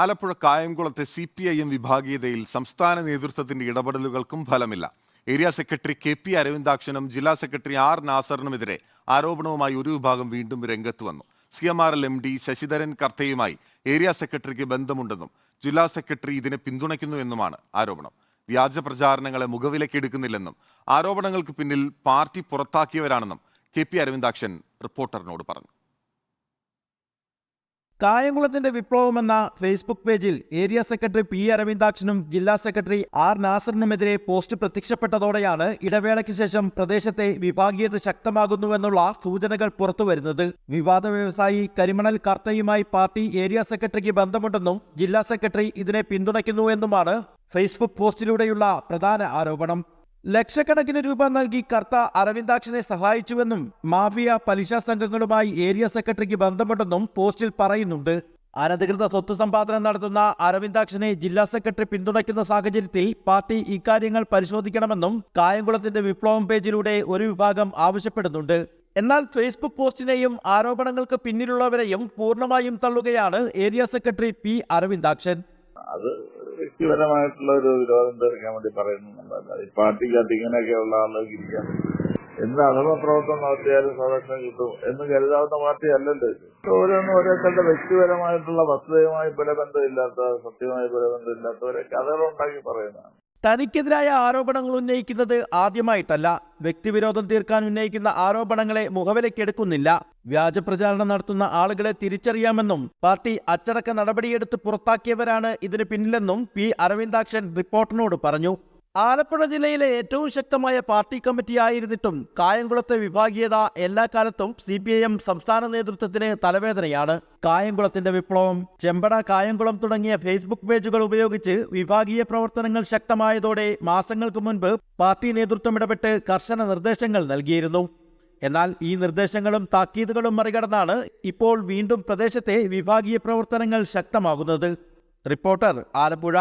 ആലപ്പുഴ കായംകുളത്തെ C P I M വിഭാഗീയതയിൽ സംസ്ഥാന നേതൃത്വത്തിന്റെ ഇടപെടലുകൾക്കും ഫലമില്ല. ഏരിയ സെക്രട്ടറി കെ പി അരവിന്ദാക്ഷനും ജില്ലാ സെക്രട്ടറി ആർ നാസറിനുമെതിരെ ആരോപണവുമായി ഒരു വിഭാഗം വീണ്ടും രംഗത്ത് വന്നു. C M R L M D Sasidharan കർത്തയുമായി area സെക്രട്ടറിക്ക് ബന്ധമുണ്ടെന്നും ജില്ലാ സെക്രട്ടറി ഇതിനെ പിന്തുണയ്ക്കുന്നുവെന്നുമാണ് ആരോപണം. വ്യാജ പ്രചാരണങ്ങളെ മുഖവിലക്കെടുക്കുന്നില്ലെന്നും ആരോപണങ്ങൾക്ക് പിന്നിൽ പാർട്ടി പുറത്താക്കിയവരാണെന്നും കെ പി അരവിന്ദാക്ഷൻ റിപ്പോർട്ടറിനോട് പറഞ്ഞു. കായംകുളത്തിന്റെ വിപ്ലവം എന്ന ഫേസ്ബുക്ക് പേജിൽ ഏരിയ സെക്രട്ടറി പി അരവിന്ദാക്ഷനും ജില്ലാ സെക്രട്ടറി ആർ നാസറിനുമെതിരെ പോസ്റ്റ് പ്രത്യക്ഷപ്പെട്ടതോടെയാണ് ഇടവേളയ്ക്ക് ശേഷം പ്രദേശത്തെ വിഭാഗീയത ശക്തമാകുന്നുവെന്നുള്ള സൂചനകൾ പുറത്തുവരുന്നത്. വിവാദ വ്യവസായി കരിമണൽ കർത്തയുമായി പാർട്ടി ഏരിയ സെക്രട്ടറിക്ക് ബന്ധമുണ്ടെന്നും ജില്ലാ സെക്രട്ടറി ഇതിനെ പിന്തുണയ്ക്കുന്നുവെന്നുമാണ് ഫേസ്ബുക്ക് പോസ്റ്റിലൂടെയുള്ള പ്രധാന ആരോപണം. ലക്ഷക്കണക്കിന് രൂപ നൽകി കർത്ത അരവിന്ദാക്ഷനെ സഹായിച്ചുവെന്നും മാഫിയ പലിശ സംഘങ്ങളുമായി ഏരിയ സെക്രട്ടറിക്ക് ബന്ധമുണ്ടെന്നും പോസ്റ്റിൽ പറയുന്നുണ്ട്. അനധികൃത സ്വത്ത് സമ്പാദനം നടത്തുന്ന അരവിന്ദാക്ഷനെ ജില്ലാ സെക്രട്ടറി പിന്തുണയ്ക്കുന്ന സാഹചര്യത്തിൽ പാർട്ടി ഇക്കാര്യങ്ങൾ പരിശോധിക്കണമെന്നും കായംകുളത്തിന്റെ വിപ്ലവം പേജിലൂടെ ഒരു വിഭാഗം ആവശ്യപ്പെടുന്നുണ്ട്. എന്നാൽ ഫേസ്ബുക്ക് പോസ്റ്റിനെയും ആരോപണങ്ങൾക്ക് പിന്നിലുള്ളവരെയും പൂർണമായും തള്ളുകയാണ് ഏരിയ സെക്രട്ടറി പി അരവിന്ദാക്ഷൻ. അത് വ്യക്തിപരമായിട്ടുള്ള ഒരു വിരോധം തീർക്കാൻ വേണ്ടി പറയുന്നു പറയുന്നുണ്ടല്ല ഈ പാർട്ടിക്കകത്ത് ഇങ്ങനെയൊക്കെയുള്ള ആളുകൾക്ക് ഇരിക്കാൻ എന്ത് അധമ പ്രവർത്തനം നടത്തിയാലും സംരക്ഷണം കിട്ടും എന്ന് കരുതാവുന്ന പാർട്ടി അല്ലല്ലോ ഇത് ഓരോന്നും ഓരോരുത്തരുടെ വ്യക്തിപരമായിട്ടുള്ള വസ്തുതയുമായി ബലബന്ധമില്ലാത്ത സത്യമായി ബലബന്ധമില്ലാത്തവരെ കഥകളുണ്ടാക്കി പറയുന്നതാണ്. തനിക്കെതിരായ ആരോപണങ്ങൾ ഉന്നയിക്കുന്നത് ആദ്യമായിട്ടല്ല. വ്യക്തിവിരോധം തീർക്കാൻ ഉന്നയിക്കുന്ന ആരോപണങ്ങളെ മുഖവിലക്കെടുക്കുന്നില്ല വ്യാജ പ്രചാരണം നടത്തുന്ന ആളുകളെ തിരിച്ചറിയാമെന്നും പാർട്ടി അച്ചടക്ക നടപടിയെടുത്ത് പുറത്താക്കിയവരാണ് ഇതിന് പിന്നിലെന്നും പി അരവിന്ദാക്ഷൻ റിപ്പോർട്ടിനോട് പറഞ്ഞു. ആലപ്പുഴ ജില്ലയിലെ ഏറ്റവും ശക്തമായ പാർട്ടി കമ്മിറ്റിയായിരുന്നിട്ടും കായംകുളത്തെ വിഭാഗീയത എല്ലാ കാലത്തും സി പി ഐ എം സംസ്ഥാന നേതൃത്വത്തിന് തലവേദനയാണ്. കായംകുളത്തിന്റെ വിപ്ലവം ചെമ്പട കായംകുളം തുടങ്ങിയ ഫേസ്ബുക്ക് പേജുകൾ ഉപയോഗിച്ച് വിഭാഗീയ പ്രവർത്തനങ്ങൾ ശക്തമായതോടെ മാസങ്ങൾക്ക് മുൻപ് പാർട്ടി നേതൃത്വം ഇടപെട്ട് കർശന നിർദ്ദേശങ്ങൾ നൽകിയിരുന്നു. എന്നാൽ ഈ നിർദ്ദേശങ്ങളും താക്കീതുകളും മറികടന്നാണ് ഇപ്പോൾ വീണ്ടും പ്രദേശത്തെ വിഭാഗീയ പ്രവർത്തനങ്ങൾ ശക്തമാകുന്നത്. റിപ്പോർട്ടർ ആലപ്പുഴ